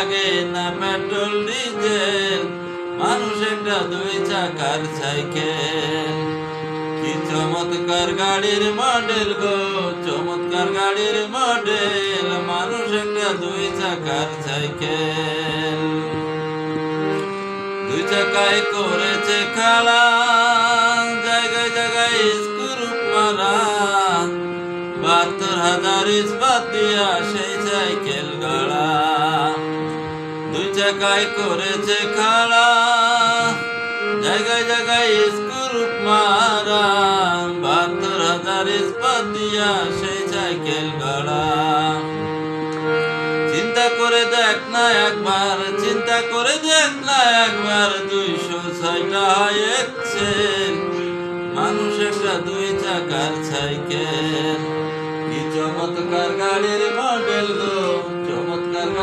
লাগে না petrol, diesel. মানুষ একটা দুই চাকার সাইকেল। কি চমৎকার গাড়ির মডেল গো, চমৎকার গাড়ির মডেল। মানুষ একটা দুই চাকার সাইকেল। দুই চাকায় করেছে খাড়া জায়গায় জায়গায় স্ক্রু মারা। বাহাত্তর হাজার ইস্পাত দিয়া সেই চাকায় করেছে খাড়া জায়গায় জায়গায় স্ক্রু মারা। বাহাত্তর হাজার ইস্পাত দিয়া সেই সাইকেল গড়া। চিন্তা করে দেখ না একবার, চিন্তা করে দেখ না একবার। দুইশো ছয়টা হয় মানুষ একটা দুই চাকার সাইকেল। কি চমৎকার গাড়ির মডেল গো।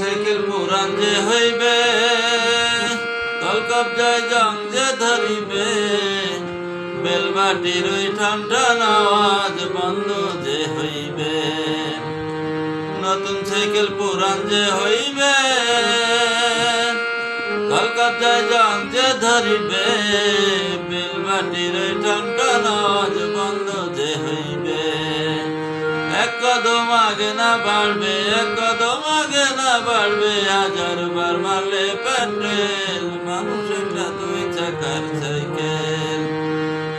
সাইকেল পুরান যে হইবে? কলকপ যায় জং যে ধরিবে? বেলবাটির ওই ঠান্ডান আওয়াজ বন্ধ যে হইবে? নতুন সাইকেল পুরান যে হইবে? কলকাতায় জং যে ধরিবে? বেলবাটির ওই ঠান্ডান আওয়াজ বন্ধ যে কদম আগে না বাড়বে এক কদম আগে না বাড়বে হাজার বার মারলে পেট্রেল মানুষ একটা দুই চাকার সাইকেল।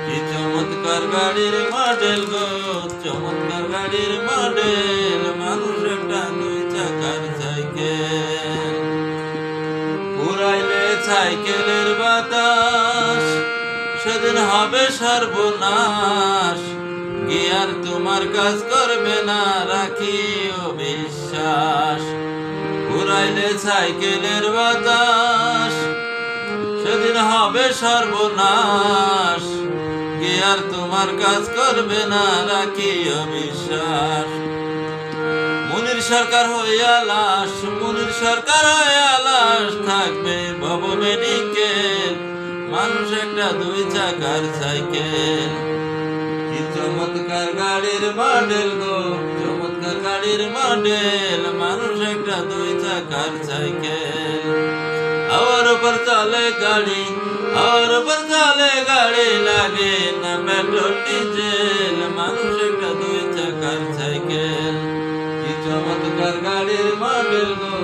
কি চমৎকার গাড়ির মডেল গো, চমৎকার গাড়ির মডেল। মানুষ একটা দুই চাকার সাইকেল। পুরাইলে সাইকেলের বাতাস, সেদিন হবে সর্বনাশ। গিয়ার তোমার কাজ করবে না, রাখিও বিশ্বাস। পুরাইলে সাইকেলের বাতাস, সেদিন হবে সর্বনাশ। গিয়ার তোমার কাজ করবে না, রাখিও বিশ্বাস। মুনির সরকার হইয়া লাশ, মুনির সরকার হইয়া লাশ, থাকবে ভব মেডিকেল মানুষ একটা দুই চাকার সাইকেল। কি চমৎকার গাড়ির মডেল গো, চমৎকার গাড়ির মডেল, মানুষ একটা দুই চাকার সাইকেল। আর উপর চলে গাড়ি আর উপর চলে গাড়ি লাগে না পেট্রোল ডিজেল, মানুষ একটা দুই চাকার সাইকেল। কি চমৎকার গাড়ির মডেল গো